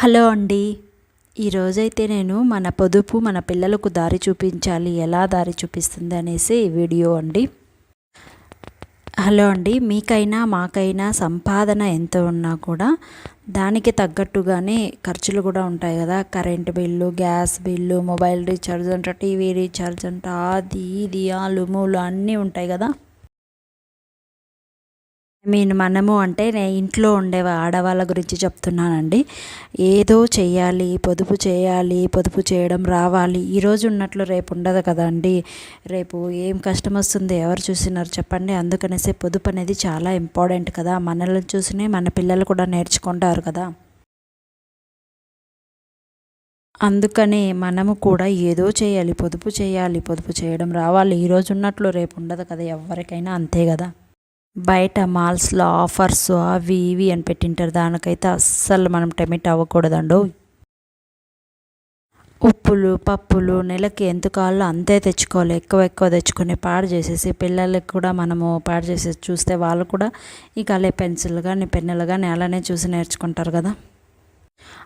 Hello అండి. ఈరోజైతే నేను మన పొదుపు మన పిల్లలకు దారి చూపించాలి ఎలా దారి చూపిస్తుంది అనేసి వీడియో అండి. హలో అండి మీకైనా మాకైనా సంపాదన ఎంత ఉన్నా కూడా దానికి తగ్గట్టుగానే ఖర్చులు కూడా ఉంటాయి కదా. Current bill gas bill mobile recharge అంట టీవీ రీఛార్జ్ అంట అది ఇది ఆలు మూలు అన్నీ ఉంటాయి కదా. మీన్ మనము అంటే నేను ఇంట్లో ఉండే ఆడవాళ్ళ గురించి చెప్తున్నానండి. ఏదో చేయాలి పొదుపు చేయాలి పొదుపు చేయడం రావాలి. ఈరోజు ఉన్నట్లు రేపు ఉండదు కదండి. రేపు ఏం కష్టం వస్తుంది ఎవరు చూసినారు చెప్పండి. అందుకనేసి పొదుపు అనేది చాలా ఇంపార్టెంట్ కదా. మనల్ని చూసినే మన పిల్లలు కూడా నేర్చుకుంటారు కదా. అందుకనే మనము కూడా ఏదో చేయాలి పొదుపు చేయాలి పొదుపు చేయడం రావాలి. ఈరోజు ఉన్నట్లు రేపు ఉండదు కదా ఎవరికైనా అంతే కదా. బయట మాల్స్లో ఆఫర్స్ అవి ఇవి అని పెట్టింటారు. దానికైతే అస్సలు మనం టెమిట్ అవ్వకూడదండు. ఉప్పులు పప్పులు నెలకి ఎంత కావాలో అంతే తెచ్చుకోవాలి. ఎక్కువ ఎక్కువ తెచ్చుకొని పాడు చేసేసి పిల్లలకి కూడా మనము పాడు చేసేసి చూస్తే వాళ్ళు కూడా ఇక అలే పెన్సిల్ కానీ పెన్నులు కానీ అలానే చూసి నేర్చుకుంటారు కదా.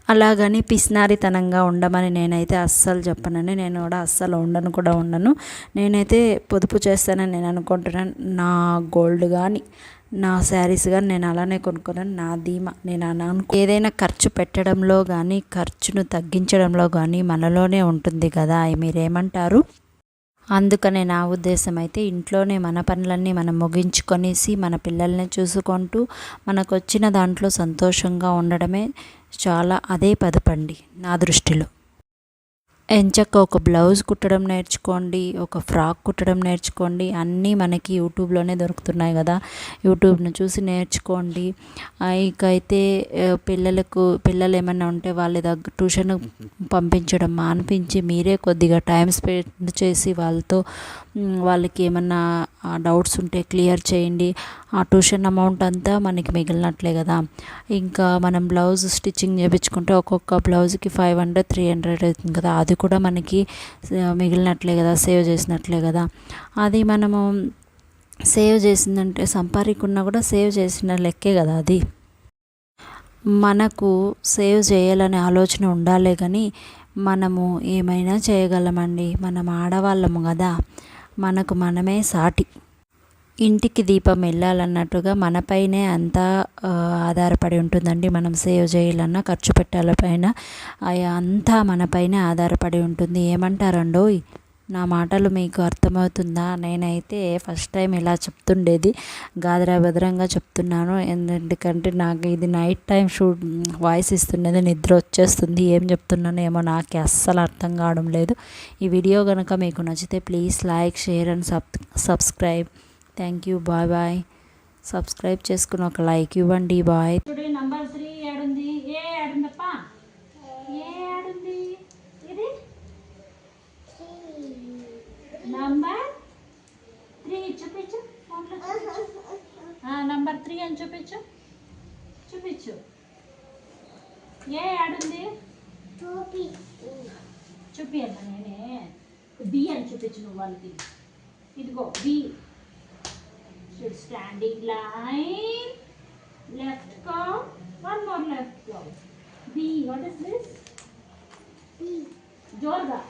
అలాగని పిస్నారితనంగా ఉండమని నేనైతే అస్సలు చెప్పనని నేను కూడా అస్సలు ఉండను కూడా ఉండను. నేనైతే పొదుపు చేస్తానని నేను అనుకుంటున్నాను. నా గోల్డ్ కానీ నా శారీస్ కానీ నేను అలానే కొనుక్కున్నాను. నా ధీమా నేను అను ఏదైనా ఖర్చు పెట్టడంలో కానీ ఖర్చును తగ్గించడంలో కానీ మనలోనే ఉంటుంది కదా మీరేమంటారు? అందుకనే నా ఉద్దేశం అయితే ఇంట్లోనే మన పనులన్నీ మనం ముగించుకొనేసి మన పిల్లల్ని చూసుకుంటూ మనకు వచ్చిన దాంట్లో సంతోషంగా ఉండడమే చాలా అదే పదపండి నా దృష్టిలో. ఎంచక్క ఒక బ్లౌజ్ కుట్టడం నేర్చుకోండి ఒక ఫ్రాక్ కుట్టడం నేర్చుకోండి అన్నీ మనకి యూట్యూబ్లోనే దొరుకుతున్నాయి కదా. యూట్యూబ్ను చూసి నేర్చుకోండి. ఇకైతే అయితే పిల్లలకు పిల్లలు ఏమైనా ఉంటే వాళ్ళ దగ్గర ట్యూషన్ పంపించడం మానిపించి మీరే కొద్దిగా టైం స్పెండ్ చేసి వాళ్ళతో వాళ్ళకి ఏమన్నా డౌట్స్ ఉంటే క్లియర్ చేయండి. ఆ ట్యూషన్ అమౌంట్ అంతా మనకి మిగిలినట్లే కదా. ఇంకా మనం బ్లౌజ్ స్టిచ్చింగ్ చేయించుకుంటే ఒక్కొక్క బ్లౌజ్కి ఫైవ్ హండ్రెడ్ త్రీ హండ్రెడ్ అవుతుంది కదా. అది అది కూడా మనకి మిగిలినట్లే కదా సేవ్ చేసినట్లే కదా. అది మనము సేవ్ చేసిందంటే సంపాదికున్నా కూడా సేవ్ చేసిన లెక్కే కదా అది. మనకు సేవ్ చేయాలనే ఆలోచన ఉండాలే కానీ మనము ఏమైనా చేయగలమండి. మనం ఆడవాళ్ళము కదా. మనకు మనమే సాటి. ఇంటికి దీపం వెళ్ళాలన్నట్టుగా మనపైనే అంతా ఆధారపడి ఉంటుందండి. మనం సేవ్ చేయాలన్నా ఖర్చు పెట్టాలపైన అంతా మనపైనే ఆధారపడి ఉంటుంది. ఏమంటారండో నా మాటలు మీకు అర్థమవుతుందా? నేనైతే ఫస్ట్ టైం ఇలా చెప్తుండేది. గాదరా భద్రంగా చెప్తున్నాను. ఎందుకంటే నాకు ఇది నైట్ టైం షూట్ వాయిస్ ఇస్తున్నది నిద్ర వచ్చేస్తుంది. ఏం చెప్తున్నానో ఏమో నాకు అస్సలు అర్థం కావడం లేదు. ఈ వీడియో కనుక మీకు నచ్చితే please like share and sub subscribe. Thank you bye bye subscribe చేసుకుని ఒక లైక్ ఇవ్వండి. బాయ్ నంబర్ త్రీ ఏడుంది. ఏ ఏడుందప్ప? ఏ ఏడుంది? ఇది? నంబర్ త్రీ చూపించు. నంబర్ త్రీ అని చూపించు. చూపించు. ఏ ఆడుంది చూపియన్న నేనే. బి అని చూపించు నువ్వు వాళ్ళకి. ఇదిగో be standing line. Left curve. One more left curve. B. What is this? B. Jorga.